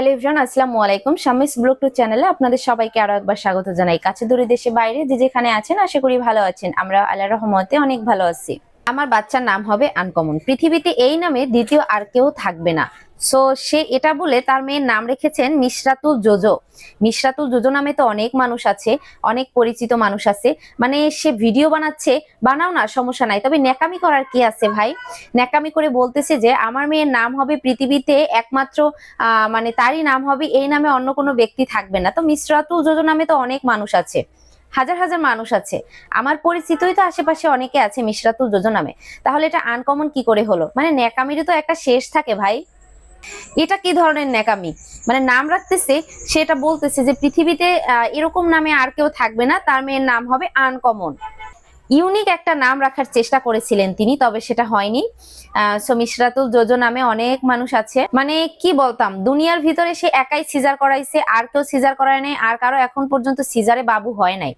Hello everyone আসসালামু আলাইকুম। শামিস blog two চ্যানেলে আপনাদের সবাইকে আরও একবার স্বাগত জানাই। কাছে দূরে দেশে বাইরে যে যেখানে আছেন, আশা করি ভালো আছেন। আমরা আল্লাহ রহমতে অনেক ভালো আছি। আমার বাচ্চার নাম হবে আনকমন পৃথিবীতে এই নামে দ্বিতীয় আর কেউ থাকবে না। সো সে এটা বলে তার মেয়ের নাম রেখেছেন মিশরাতুল জোজো। মিশরাতুল জোজো নামে তো অনেক মানুষ আছে, অনেক পরিচিত মানুষ আছে। মানে সে ভিডিও বানাচ্ছে, বানাও না, সমস্যা নাই। তবে ন্যাকামি করার কি আছে ভাই? ন্যাকামি করে বলতেছে যে, আমার মেয়ের নাম হবে পৃথিবীতে একমাত্র মানে তারই নাম হবে, এই নামে অন্য কোনো ব্যক্তি থাকবে না। তো মিশরাতুল জোজো নামে তো অনেক মানুষ আছে, হাজার হাজার মানুষ আছে। আমার পরিচিতই তো আশেপাশে অনেকে আছে মিশরাতুল জোজো নামে। তাহলে এটা আনকমন কি করে হলো? মানে ন্যাকামিরও তো একটা শেষ থাকে ভাই। এটা কি ধরনের ন্যাকামি? মানে নাম রাখতেছে, সেটা বলতেছে যে পৃথিবীতে এরকম নামে আর কেউ থাকবে না, তার মেয়ের নাম হবে আনকমন। ইউনিক একটা নাম রাখার চেষ্টা করেছিলেন তিনি, তবে সেটা হয়নি। সো মিশরাতুল জোজো নামে অনেক মানুষ আছে। মানে কি বলতাম, দুনিয়ার ভিতরে সে একাই সিজার করাইছে, আর কেউ সিজার করায় নাই, আর কারও এখন পর্যন্ত সিজারে বাবু হয় নাই।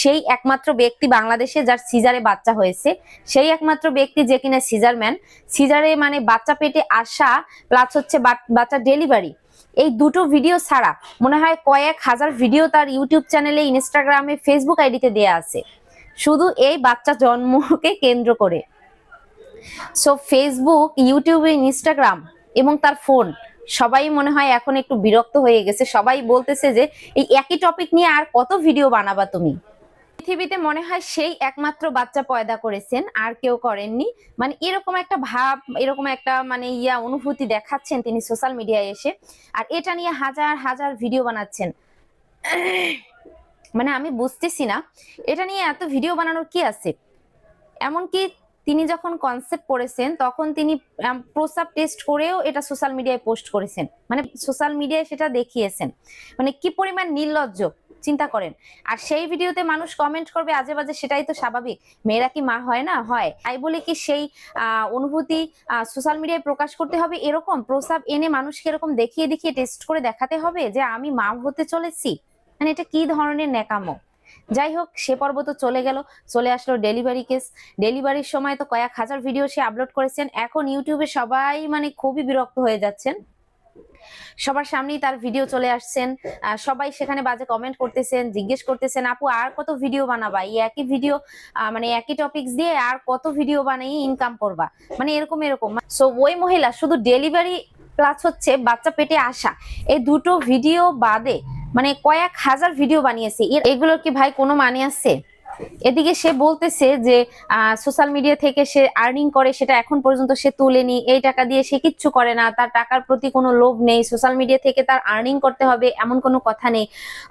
সেই একমাত্র ব্যক্তি বাংলাদেশে যার সিজারে বাচ্চা হয়েছে, সেই একমাত্র ব্যক্তি যে কিনা সিজার ম্যান সিজারে মানে বাচ্চা পেটে আসা প্লাস হচ্ছে বাচ্চা ডেলিভারি। এই দুটো ভিডিও ছাড়া, মনে হয় কয়েক হাজার ভিডিও তার ইউটিউব চ্যানেলে, ইনস্টাগ্রামে ফেসবুক আইডিতে দেয়া আছে। শুধু এই বাচ্চা জন্মকে কেন্দ্র করে। সো ফেসবুক ইউটিউব ইনস্টাগ্রাম এবং তার ফোন সবাই মনে হয় এখন একটু বিরক্ত হয়ে গেছে। সবাই বলতেছে যে, এই একই টপিক নিয়ে আর কত ভিডিও বানাবা তুমি? পৃথিবীতে মনে হয় সেই একমাত্র বাচ্চা পয়দা করেছেন, আর কেউ করেননি। মানে এরকম একটা ভাব, এরকম একটা মানে ইয়া, অনুভূতি দেখাচ্ছেন তিনি সোশ্যাল মিডিয়ায় এসে। আর এটা নিয়ে হাজার হাজার ভিডিও বানাচ্ছেন। মানে আমি বুঝতেছি না। এটা নিয়ে এত ভিডিও বানানোর কি আছে? এমনকি তিনি যখন কনসেপ্ট করেছেন তখন তিনি প্রসাব টেস্ট করেও এটা সোশ্যাল মিডিয়ায় পোস্ট করেছেন। মানে সোশ্যাল মিডিয়ায় সেটা দেখিয়েছেন। মানে কি পরিমাণ নির্লজ্জ, চিন্তা করেন। আর সেই ভিডিওতে মানুষ কমেন্ট করবে, আজে বাজে সেটাই তো স্বাভাবিক। মেয়েরা কি মা হয় না? হয়। তাই বলে কি সেই অনুভূতি সোশ্যাল মিডিয়ায় প্রকাশ করতে হবে এরকম? প্রসাব এনে মানুষকে এরকম দেখিয়ে দেখিয়ে টেস্ট করে দেখাতে হবে যে, আমি মা হতে চলেছি? মানে এটা কি ধরনের ন্যাকামো? যাই হোক, সে পর্ব তো চলে গেল, চলে আসলো ডেলিভারি কেস ডেলিভারির সময় তো কয়েক হাজার ভিডিও সে আপলোড করেছেন। এখন ইউটিউবে সবাই মানে খুবই বিরক্ত হয়ে যাচ্ছেন। সবার সামনেই তার ভিডিও চলে আসছেন। সবাই সেখানে বাজে কমেন্ট করতেছেন, জিজ্ঞেস করতেছেন, আপু, আর কত ভিডিও বানাবা? এই একই ভিডিও মানে একই টপিকস দিয়ে আর কত ভিডিও বানাই ইনকাম করবা? মানে এরকম এরকম। সো ওই মহিলা শুধু ডেলিভারি প্লাস হচ্ছে বাচ্চা পেটে আসা। এই দুটো ভিডিও বাদে মানে কয়েক হাজার ভিডিও বানিয়েছে। এগুলোর কি ভাই কোনো মানে আছে? এদিকে সে বলতেছে যে সোশ্যাল মিডিয়া থেকে সে আর্নিং করে, সেটা এখন পর্যন্ত সে তুলেনি, এই টাকা দিয়ে সে কিচ্ছু করে না, তার টাকার প্রতি কোনো লোভ নেই সোশ্যাল মিডিয়া থেকে তার আর্নিং করতে হবে, এমন কোনো কথা নেই।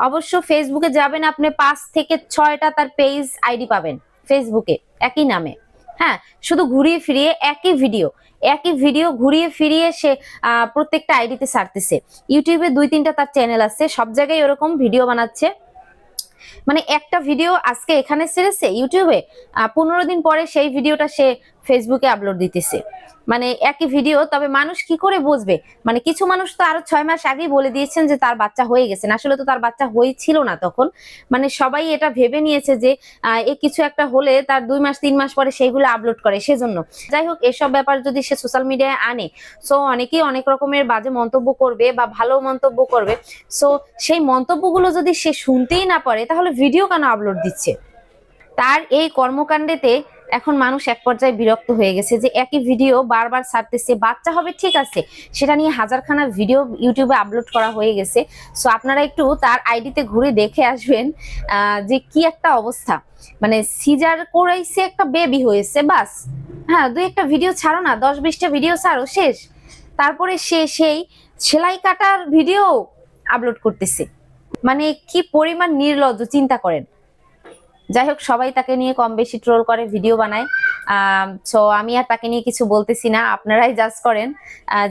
অবশ্য ফেসবুকে যাবেন আপনি পাঁচ থেকে ছয়টা তার পেজ আইডি পাবেন ফেসবুকে একই নামে। হ্যাঁ শুধু ঘুরিয়ে ফিরিয়ে একই ভিডিও একই ভিডিও ঘুরিয়ে ফিরিয়ে সে প্রত্যেকটা আইডিতে সারতেছে। ইউটিউবে দুই তিনটা তার চ্যানেল আছে, সব জায়গায় ওরকম ভিডিও বানাচ্ছে। মানে একটা ভিডিও আজকে এখানে সেরেছে ইউটিউবে পনেরো দিন পরে সেই ভিডিওটা সে ফেসবুকে আপলোড দিতেছে। মানে একই ভিডিও তবে মানুষ কি করে বুঝবে? মানে কিছু মানুষ তো আরও ছয় মাস আগেই বলে দিয়েছেন যে তার বাচ্চা হয়ে গেছে। আসলে তো তার বাচ্চা হয়েছিল না তখন। মানে সবাই এটা ভেবে নিয়েছে যে এ কিছু একটা হলে তার দুই মাস, তিন মাস পরে সেইগুলো আপলোড করে। সেজন্য যাই হোক, এসব ব্যাপার যদি সে সোশ্যাল মিডিয়ায় আনে সো অনেকেই অনেক রকমের বাজে মন্তব্য করবে বা ভালো মন্তব্য করবে। সো সেই মন্তব্যগুলো যদি সে শুনতেই না পারে, তাহলে ভিডিও কেন আপলোড দিচ্ছে? তার এই কর্মকাণ্ডেতে এখন মানুষ এক পর্যায়ে বিরক্ত হয়ে গেছে যে একই ভিডিও বারবার ছাড়তেছে, বাচ্চা হবে ঠিক আছে, সেটা নিয়ে হাজারখানা ভিডিও ইউটিউবে আপলোড করা হয়ে গেছে। সো আপনারা একটু তার আইডিতে ঘুরে দেখে আসবেন যে কি একটা অবস্থা। মানে সিজার করাইছে একটা বেবি হয়েছে, বাস। হ্যাঁ দুই একটা ভিডিও ছাড়ো না, দশ বিশটা ভিডিও ছাড়ো, শেষ। তারপরে সে সেই সেলাই কাটার ভিডিও আপলোড করতেছে। মানে কি পরিমাণ নির্লজ্জ, চিন্তা করেন। যাই হোক সবাই তাকে নিয়ে কম বেশি ট্রোল করে ভিডিও বানায়। সো আমি আর তাকে নিয়ে কিছু বলতেছি না, আপনারাই জাজ করেন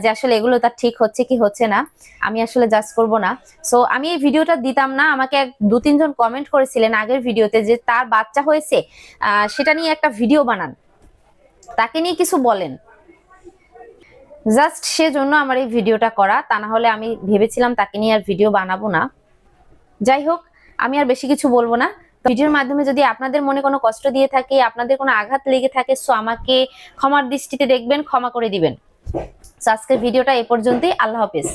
যে আসলে এগুলো তার ঠিক হচ্ছে কি হচ্ছে না। আমি আসলে জাজ করব না। সো আমি এই ভিডিওটা দিতাম না, আমাকে এক দু তিনজন কমেন্ট করেছিলেন আগের ভিডিওতে যে তার বাচ্চা হয়েছে সেটা নিয়ে একটা ভিডিও বানান। তাকে নিয়ে কিছু বলেন। জাস্ট সেজন্য আমার এই ভিডিওটা করা, তা না হলে আমি ভেবেছিলাম তাকে নিয়ে আর ভিডিও বানাবো না। যাই হোক আমি আর বেশি কিছু বলব না। ভিডিওর মাধ্যমে যদি আপনাদের মনে কোনো কষ্ট দিয়ে থাকে, আপনাদের কোনো আঘাত লেগে থাকে সো আমাকে ক্ষমার দৃষ্টিতে দেখবেন, ক্ষমা করে দিবেন। আজকের ভিডিওটা এ পর্যন্তই। আল্লাহ হাফেজ।